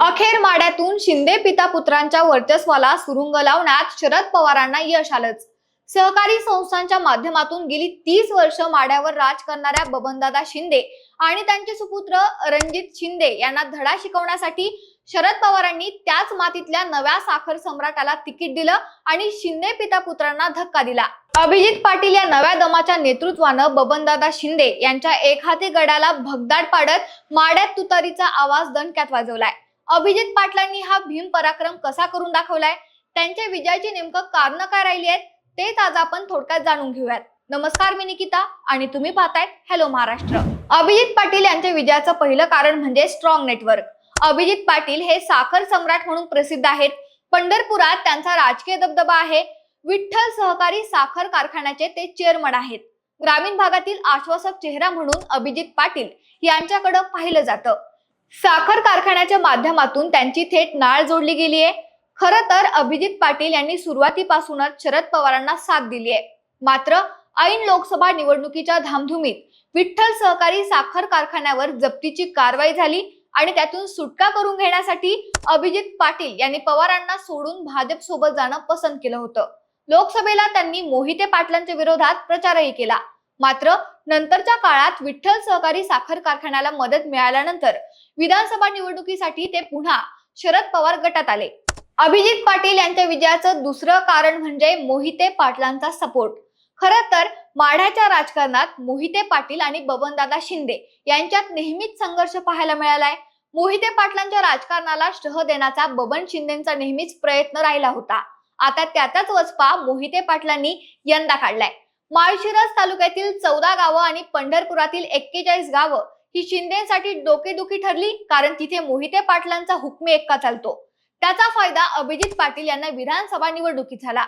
अखेर माड्यातून शिंदे पिता पुत्रांच्या वर्चस्वाला सुरुंग लावण्यात शरद पवारांना यश आलंच. सहकारी संस्थांच्या माध्यमातून गेली तीस वर्ष माड्यावर राज करणाऱ्या बबनदादा शिंदे आणि त्यांचे सुपुत्र रणजित शिंदे यांना धडा शिकवण्यासाठी शरद पवारांनी त्याच मातीतल्या नव्या साखर सम्राटाला तिकीट दिलं आणि शिंदे पिता पुत्रांना धक्का दिला. अभिजित पाटील या नव्या दमाच्या नेतृत्वानं बबनदादा शिंदे यांच्या एकहाती गडाला भगदाड पाडत माड्यात तुतारीचा आवाज दणक्यात वाजवलाय. अभिजित पाटलांनी हा भीम पराक्रम कसा करून दाखवलाय? त्यांच्या विजयाची नेमकं कारण काय राहिली आहेत? तेच आज आपण थोडक्यात जाणून घेऊयात. नमस्कार मी निकिता आणि तुम्ही पाहतायत हॅलो महाराष्ट्र अभिजित पाटील यांच्या विजयाचं पहिलं कारण म्हणजे स्ट्रॉंग नेटवर्क अभिजित पाटील हे साखर सम्राट म्हणून प्रसिद्ध आहेत. पंढरपुरात त्यांचा राजकीय दबदबा आहे. विठ्ठल सहकारी साखर कारखान्याचे ते चेअरमन आहेत. ग्रामीण भागातील आश्वासक चेहरा म्हणून अभिजित पाटील यांच्याकडे पाहिलं जातं. साखर कारखान्याच्या माध्यमातून त्यांची थेट नाळ जोडली गेली आहे. खरं तर अभिजित पाटील यांनी सुरुवातीपासूनच शरद पवारांना साथ दिली आहे. मात्र ऐन लोकसभा निवडणुकीच्या धामधुमीत विठ्ठल सहकारी साखर कारखान्यावर जप्तीची कारवाई झाली. आणि त्यातून सुटका करून घेण्यासाठी अभिजित पाटील यांनी पवारांना सोडून भाजप सोबत जाणं पसंत केलं होतं. लोकसभेला त्यांनी मोहिते पाटलांच्या विरोधात प्रचारही केला. मात्र नंतरच्या काळात विठ्ठल सहकारी साखर कारखान्याला मदत मिळाल्यानंतर विधानसभा निवडणुकीसाठी ते पुन्हा शरद पवार गटात आले. अभिजित पाटील यांच्या विजयाचं दुसरं कारण म्हणजे मोहिते पाटलांचा सपोर्ट. खरं तर माढ्याच्या राजकारणात मोहिते पाटील आणि बबनदादा शिंदे यांच्यात नेहमीच संघर्ष पाहायला मिळालाय. मोहिते पाटलांच्या राजकारणाला शह देण्याचा बबन शिंदेचा नेहमीच प्रयत्न राहिला होता. आता त्याचाच वचपा मोहिते पाटलांनी यंदा काढलाय. माळशिरस तालुक्यातील चौदा गावं आणि पंढरपुरातील एक्केचाळीस गावं ही शिंदेसाठी डोकेदुखी ठरली कारण तिथे मोहिते पाटलांचा हुकमी एक्का चालतो. त्याचा फायदा अभिजित पाटील यांना विधानसभा निवडणुकीत झाला.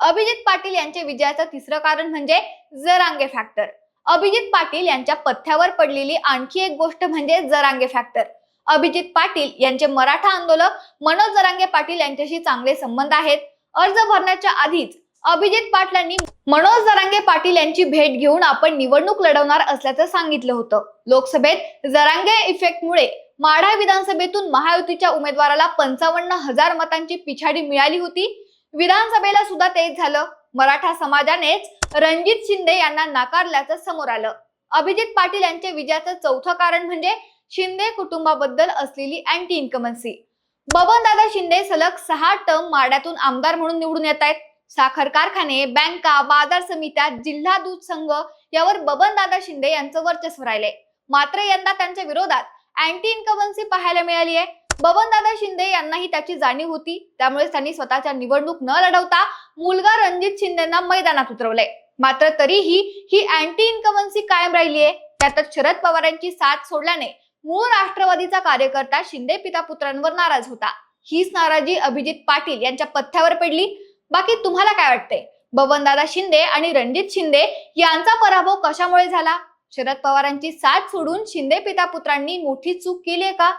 अभिजित पाटील यांच्या विजयाचं तिसरं कारण म्हणजे जरांगे फॅक्टर अभिजित पाटील यांच्या पथ्यावर पडलेली आणखी एक गोष्ट म्हणजे जरांगे फॅक्टर अभिजित पाटील यांचे मराठा आंदोलक मनोज जरांगे पाटील यांच्याशी चांगले संबंध आहेत. अर्ज भरण्याच्या आधीच अभिजित पाटलांनी मनोज जरांगे पाटील यांची भेट घेऊन आपण निवडणूक लढवणार असल्याचं सांगितलं होतं. लोकसभेत जरांगे इफेक्टमुळे माढा विधानसभेतून महायुतीच्या उमेदवाराला पंचावन्न हजार मतांची पिछाडी मिळाली होती. विधानसभेला सुद्धा तेच झालं. मराठा समाजानेच रणजित शिंदे यांना नाकारल्याचं समोर आलं. अभिजित पाटील यांच्या विजयाचं चौथं कारण म्हणजे शिंदे कुटुंबाबद्दल असलेली अँटी इन्कमन्सी बबनदादा शिंदे सलग सहा टर्म माड्यातून आमदार म्हणून निवडून येत आहेत. साखर कारखाने बँका बाजार समित्या जिल्हा दूध संघ यावर बबनदादा शिंदे यांचं वर्चस्व राहिले. मात्र यंदा त्यांच्या विरोधात अँटी इन्कमन्सी पाहायला मिळाली आहे बबनदादा शिंदे यांनाही त्याची जाणीव होती. त्यामुळे त्यांनी स्वतःच्या निवडणूक न लढवता मुलगा रणजित शिंदेना मैदानात उतरवलंय मात्र तरीही ही अँटी इन्कमन्सी कायम राहिलीये त्यातच शरद पवारांची साथ सोडल्याने मूळ राष्ट्रवादीचा कार्यकर्ता शिंदे पिता पुत्रांवर नाराज होता. हीच नाराजी अभिजित पाटील यांच्या पथ्यावर पडली. बाकी तुम्हाला काय वाटतंय? बबनदादा शिंदे आणि रणजित शिंदे यांचा पराभव कशामुळे झाला? शरद पवारांची साथ सोडून शिंदे पिता पुत्रांनी मोठी चूक केली आहे का?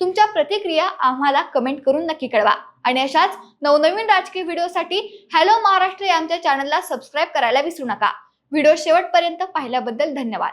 तुमच्या प्रतिक्रिया आम्हाला कमेंट करून नक्की कळवा. आणि अशाच नवनवीन राजकीय व्हिडिओसाठी हॅलो महाराष्ट्र या आमच्या चॅनलला सबस्क्राईब करायला विसरू नका. व्हिडिओ शेवटपर्यंत पाहिल्याबद्दल धन्यवाद.